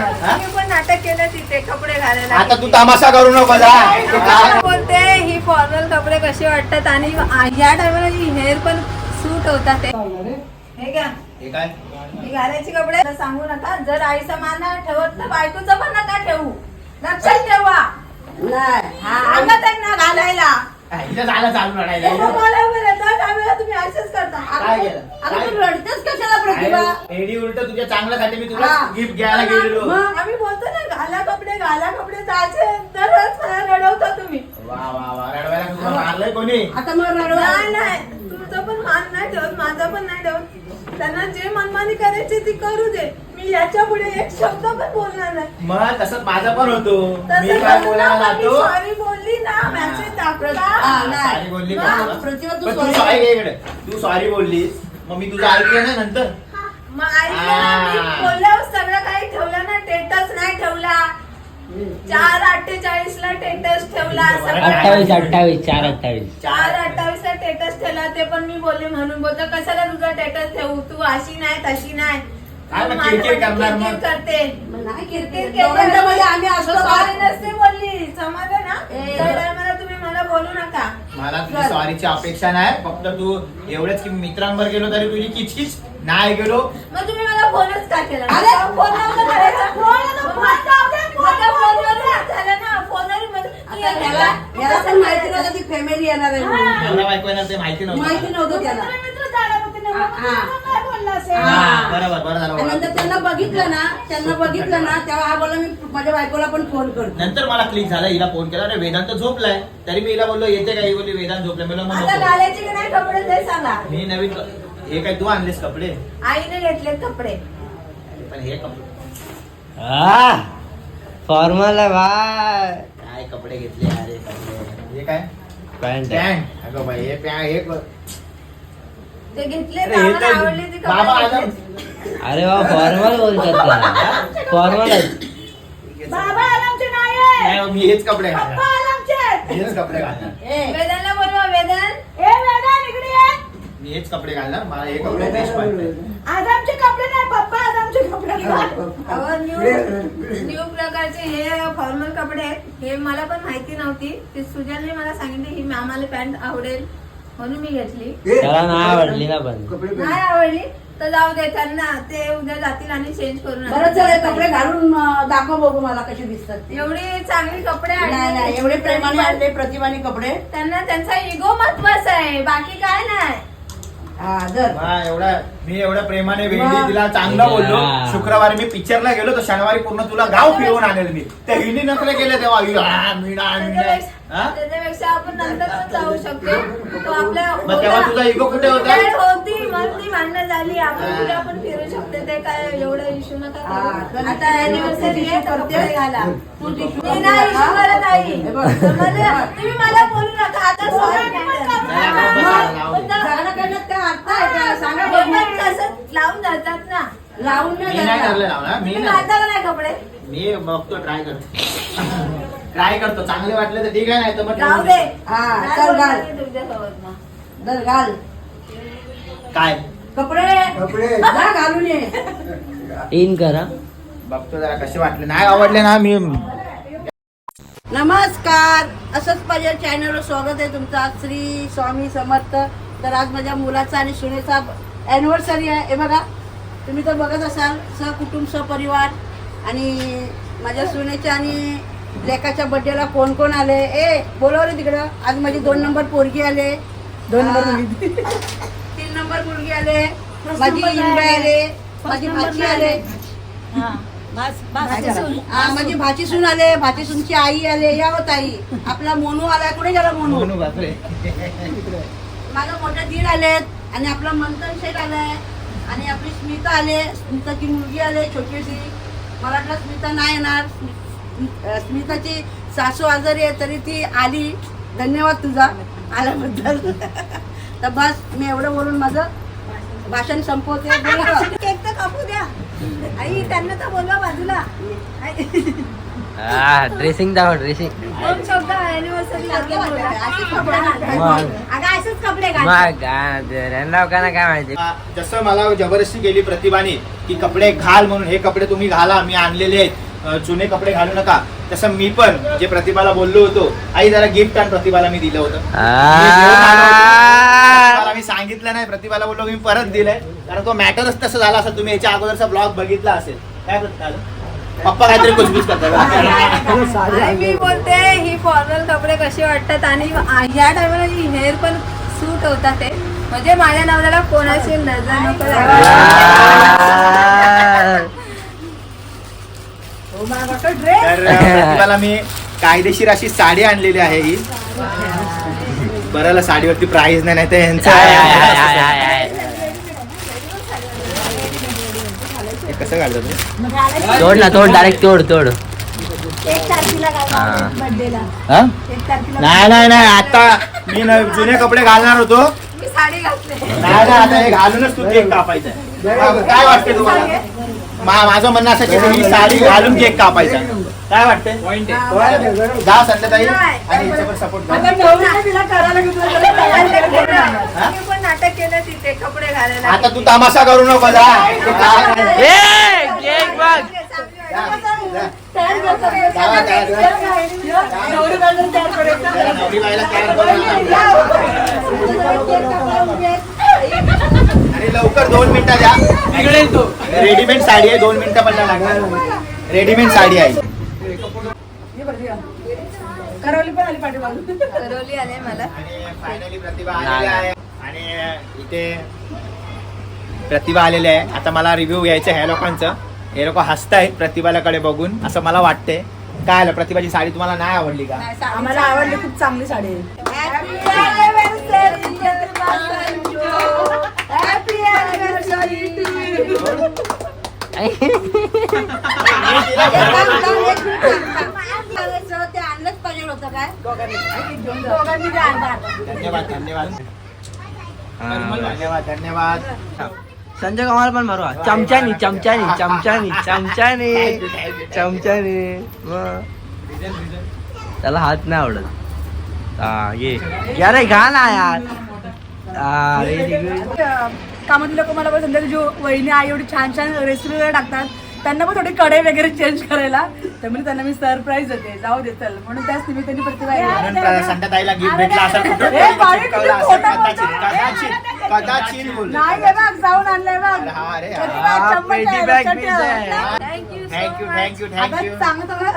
हा? मी पण नाटक केलं तिथे कपडे घालायला. आता तू तमाशा करू नको जा. काय बोलते ही फॉर्मल कपडे कसे वाटतात आणि या टायमाला ही हेअर पण सूट होतात. ते हे घ्या. हे काय? ही घालायची कपडे आता सांगू नका. जर आईचा मान नाही ठेवत तर बायकोचा पण नका ठेवू. लक्षात ठेवा. हा, घालायला झालं चालू हे मला तुम्ही असेच करता. काय केलं? अगं तू रडतेस कशाला प्रतिभा? एडी उलट तुझ्या चांगल्यासाठी मी तुला हा. गिफ्ट घ्यायला गेलेलो. मग? आम्ही बोलतो ना घाला कपडे घाला कपडे जायचे. तरच मला रडवता तुम्ही. वा वा वा. रडवायला तुला मारलंय कोणी? आता मग रडवा. नाही नाही. तुमचं पण मान नाही ठेवत माझा पण नाही ठेवत. त्यांना जे मनमानी करायची ती करू दे. मी याच्यापुढे एक शब्द पण बोलणार नाही. मग तसंच माझं पण होतो. मी तसं काय बोलायला जातो? सॉरी बोलली ना मॅसेज हा, टाकला नाही. सॉरी बोलली मग? का? तुला? प्रतिभा, तू पण तू sorry. सॉरी घे इकडे. तू सॉरी बोललीस. मग मी तुझं ऐकलं ना नंतर? मग ऐकलं ना, मी आ. बोलल्यावर सगळं काही ठेवलं ना टेटस नाही ठेवला. चार अठ्ठेचाळीस ला टेटस ठेवला सगळं अठ्ठावीस अठ्ठावीस चार अठ्ठावीस. चार अठ्ठावीस ला टेटस ठेवला ते पण मी बोलले म्हणून. बोलतो कशाला तुझा टेटस ठेवू? तू अशी नाही तशी नाही. काय मग किरकिर करणार मग? करते. नाही किरकिर आम्ही असतो तो का? sorry नसते बोलली. समजलं ना? ए. त्या टायमाला तुम्ही मला बोलू नका. मला तुझी सॉरीची अपेक्षा नाही. फक्त तू एवढंच की मित्रांवर गेलो तरी तुझी किचकिच नाही गेलो. मग तुम्ही मला फोनच का केला? अरे, फोन नव्हता करायचा. माझा फोनवर झालं ना? फोनवर मध्ये- तू आता एक याला मिनिट. याला पण माहिती नव्हतं ती फॅमिली येणार आहे म्हणून. नवरा बायको येणार ते माहिती नव्हतं. त्याला. हा. हा, बरोबर बरं झालं आणि नंतर. त्यांना बघितलं ना त्यांना बघितलं ना तेव्हा हा बोला मी माझ्या बायकोला पण फोन करतो. नंतर मला क्लिक झाला हिला फोन केला अरे वेदांत झोपलाय. तरी मी हिला बोललो येते का? ही बोलली वेदांत झोपलाय. मी म्हणलं, मग आता नको. घालायचे की नाही कपडे? ते सांगा मी नवीन क- हे काय तू आणलेस कपडे? आईने घेतले कपडे. पण हे कपडे फॉर्मल आहे बाय काय कपडे घेतले? अरे कपडे. हे काय? पॅन्ट आहे. पॅन्ट अगं बाई हे पॅन्ट हे क- ते घेतले अरे आम्हाला तर आवडले ते बाबा कपडे आला. घेतले. अरे वा फॉर्मल बोलतात त्याला. फॉर्मल आहे बाबा आरामचे नाही आहे. नाही, मी हेच कपडे पप्पा घालणार. हेच कपडे घालणार. ए. वेदांना बोलवा वेदन ए वेदन इकडे ये. मी हेच कपडे घालणार. मला हे कपडे बेस्ट वाटतात आदामचे कपडे नाही पप्पा आदामचे कपडे घाल. न्यू न्यू प्रकारचे हे फॉर्मल कपडे आहेत. हे मला पण माहिती नव्हती. ते सुजलने मला सांगितले ही आम्हाला पॅन्ट आवडेल. म्हणून मी घेतली. त्याला नाही आवडली ना पण. नाही आवडली. तर जाऊ दे त्यांना ते उद्या जातील आणि चेंज करून आणतील. बरं चल कपडे घालून अं, दाखव बघू मला कसे दिसतात ते. एवढी चांगली कपडे नाही नाही आणले एवढे प्रेमाने आणले प्रतिभाने कपडे. त्यांना त्यांचा इगो महत्त्वाचा आहे. बाकी काय नाही. हा जर वा, एवढा मी एवढ्या प्रेमाने वेळी वा. तिला चांगलं बोललो हा. शुक्रवारी मी पिक्चरला गेलो तर शनिवारी पूर्ण तुला गाव फिरवून आणेल मी त्या हिने नखरे केले तेव्हा ही, हा. त्याच्यापेक्षा हा? त्याच्यापेक्षा आपण नंतर पण जाऊ शकतो तो आपल्या मग तेव्हा तुझा ego कुठे होता? वेळ होती मग ती भांडणं झाली आपण कुठे आपण फिरू शकतो ते काय एवढं इश्यू नका हा, करू. तर आता अॅनिव्हर्सरी आहे तर करते. कपडे घाला तू मी नाही issue करत आई हे बघ. समजलं? तुम्ही मला बोलू नका आता sorry. पण लावून जातात. ना. लावून मी नाही नाही जायचं. ठरलं लावणार मी तुम्ही नाही. घालता का नाही कपडे? मी बघतो ट्राय करतो. ट्राय करतो. चांगले वाटले तर ठीक आहे नाही तर मग ठेवून दे. देतो. हा, चल घाल. मी तुमच्यासोबत मग. जर घाल. काय? कपडे. जा घालून ये. इन करा. बघतो जरा कसे वाटले. नाही आवडले ना मी नमस्कार. असंच माझ्या चॅनलवर स्वागत आहे तुमचा. श्री स्वामी समर्थ. तर आज माझ्या मुलाचा आणि सुनेचा अॅनिव्हर्सरी आहे. हे बघा तुम्ही तर बघत असाल सहकुटुंब सहपरिवार. आणि माझ्या सुनेच्या आणि लेकाच्या बड्डेला कोण कोण आले? ए बोलवले तिकडं. आज माझी दोन नंबर पोरगी आले. दोन नंबर तीन नंबर मुलगी आले. माझी आले. माझी भाची आले. हा, माझी भाची सून. आले भाची सूनची आई आले या होत आई आपला मोनू आलाय कुठे गेला मोनू? म्हणू बापरे. माझा मोठे दीर आलेत आणि आपला मंथन शेठ आलाय आणि आपली स्मिता आले स्मिताची मुलगी आले छोटीशी. मला वाटलं स्मिता नाही येणार. स्मि- अं, स्मिताची सासू आजारी आहे तरी ती आली. धन्यवाद तुझा आल्याबद्दल. तर बस मी एवढं बोलून माझं भाषण संपवते. केक तर कापू द्या. आई त्यांना तर बोलवा बाजूला. हा ड्रेसिंग दाखव ड्रेसिंग दोन शब्द अॅनिव्हर्सरी अशीच कपडे घाल. मग. अगं असंच कपडे घाल मग काय लोकांना माहिती जसं मला जबरदस्ती केली प्रतिभाने की कपडे घाल म्हणून हे कपडे तुम्ही घाला मी आणलेले आहेत. अ, जुने कपडे घालू नका. तसं मी पण जे प्रतिभाला बोललो होतो आई जरा गिफ्ट आण प्रतिभाला मी दिलं होतं. मी घेऊन आलो होतो. प्रतिभाला मी सांगितलं नाही प्रतिभाला बोललो मी परत दिलंय. कारण तो मॅटरच तसं झाला असं तुम्ही याच्या अगोदरचा ब्लॉग बघितला असेल. काय प्रतिभा पप्पा काहीतरी कुचबुच करतात. मी बोलते ही फॉर्मल कपडे कसे वाटतात आणि ह्या टायमाला ही हेअर पण सूट होतात ते. म्हणजे माझ्या नवऱ्याला कोणाची नजर नको. तर मी कायदेशीर अशी साडी आणलेली आहे ही. बरं साडीवरती प्राइस नाही नाही तर यांचं कसं घालतात तुम्ही? तोड ना तोड डायरेक्ट तोड तोड एक तारखेला हा. घाल बर्थडेला हा? एक तारखेला नाही नाही नाही आता मी न- जुने कपडे घालणार होतो मी साडी घातली नाही नाही आता हे घालूनच तू केक कापायचा. काय वाटते तुम्हाला मा- माझं म्हणणं असं की ही साडी घालून केक कापायचा. काय वाटते जा संध्याताई आणि हिच्यावर सपोर्ट आता कर नवरीने तिला करायला घेतलं त्याला तयार केलं पूर्ण. मी पण नाटक केलं तिथे कपडे घालायला आता तू तमाशा करू नको जा. ते काय- ए, केक बघ. जा, जा. तयार करतो. जावा, तयार कर. नवरी बाजूला तयार करायचं. जरा नवरी बाईला तयार करून आण. आणि लवकर दोन मिनिटं द्या. रेडीमेड साडी आहे दोन मिनिटं पण लागणार. रेडीमेड साडी आहे. बघ. करवली पण आली पाठीमागून. करवली आले मला. आणि फायनली प्रतिभा आलेली आहे. आणि इथे प्रतिभा आलेली आहे. आता मला रिव्ह्यू घ्यायचं ह्या लोकांचं. हे लोक हसतायत प्रतिभालाकडे बघून. असं मला वाटतंय. काय आलं? प्रतिभाची साडी तुम्हाला नाही आवडली का? आम्हाला आवडली खूप चांगली साडी आणलंच पाहिजे होतं काय दोघांनी ते आणणार धन्यवाद धन्यवाद धन्यवाद धन्यवाद संजय कमाल पण मारू चमच्यानी चमच्यानी चमच्यानी चमच्यानी चमच्यानी. त्याला हात नाही आवडत. ये. या रे घा ना यार. हा. कामातले लोक मला पण संध्याकाळी जो वहिनी आई एवढी छान छान रेसिपी वगैरे टाकतात त्यांना पण थोडे कडे वगैरे चेंज करायला. त्यामुळे त्यांना मी सरप्राईज देते जाऊ दे चल. म्हणून त्याच निमित्ताने प्रतिभा नाही बघ जाऊन आणलंय बघ. प्रतिभा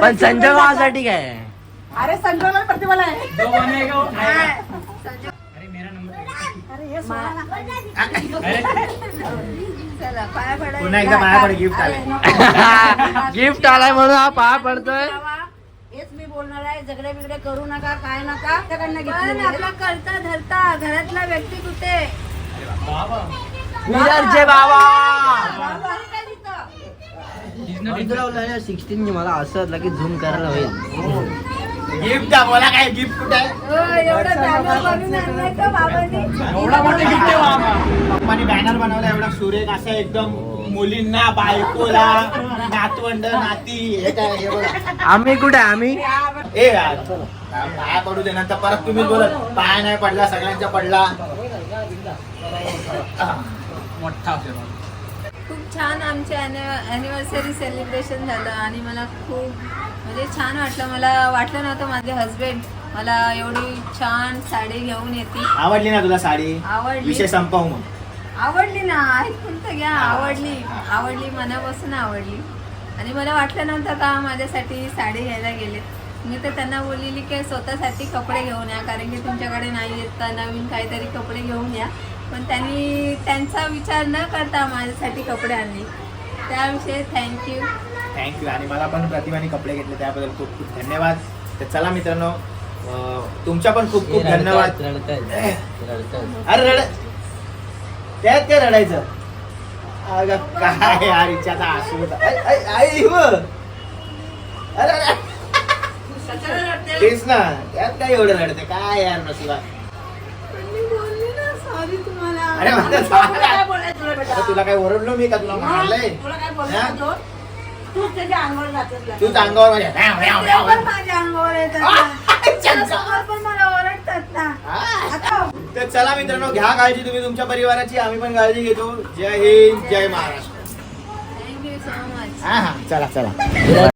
पण संजय काय. अरे संजयला प्रतिभाला आहे. हे ना. चला पाया पडा. पुन्हा एकदा गिफ्ट आले गिफ्ट आलाय. म्हणून हा पाया पडतोय. हेच मी बोलणार आहे झगडे बिगडे करू नका काय नका. आपला करता धरता घरातला व्यक्ती कुठे? विरारचे बाबा. सिक्स्टीन मला असं लगेच झूम करायला होईल. गिफ्ट बोला काय? गिफ्ट कुठे आहे? हो, एवढं बॅनर बनवून आणलंय का बाबांनी? पप्पानी बॅनर बनवला एवढा सुरेख असं एकदम मुलींना बायकोला नातवंड नाती हे काय हे बघा. आम्ही कुठे आहे? आम्ही? ए यार, पाया पडू दे नंतर परत तुम्ही बोलत पाय नाही पडला सगळ्यांचा पडला. खूप छान आमचे अॅनिव्हर्सरी सेलिब्रेशन झालं आणि मला खूप म्हणजे छान वाटलं. मला वाटलं नव्हतं माझे हस्बंड मला एवढी छान साडी घेऊन येते आवडली ना तुला साडी? आवडली. विषय संपव मग आवडली ना ऐकून तर घ्या. आवडली. आवडली मनापासून आवडली. आणि मला वाटलं नव्हतं का माझ्यासाठी साडी घ्यायला गेले. मी तर त्यांना बोललेली की स्वतःसाठी कपडे घेऊन या कारण की तुमच्याकडे नाही येत नवीन काहीतरी कपडे घेऊन या. पण त्यांनी त्यांचा विचार न करता माझ्यासाठी कपडे आणले. त्याविषयी थँक्यू थँक्यू आणि मला पण प्रतिभाने कपडे घेतले त्याबद्दल खूप खूप धन्यवाद. तर चला मित्रांनो तुमच्या पण खूप खूप धन्यवाद. अरे रड. त्यात काय रडायचं? अगं काय यार इच्छाचा आसू होता. आई, हो. अरे, अरे. तेच ना त्यात काय एवढं रडते? काय यार नसला अरे माझं तुला झालं. काय बोलायचं तुला बेटा? अरे तुला काय ओरडलो मी का तुला मारलंय तुला काय हा? बोलायचं तो? तूच त्याच्या अंगावर जातेस तूच अंगावर माझ्या व्याव, व्याव, व्याव. ते पण माझ्या अंगावर येतात ना. समोर पण मला ओरडतात ना हा? आता तर चला मित्रांनो घ्या काळजी तुम्ही तुमच्या परिवाराची आम्ही पण काळजी घेतो जय हिंद जय Maharashtra thank you so much हा हा चला चला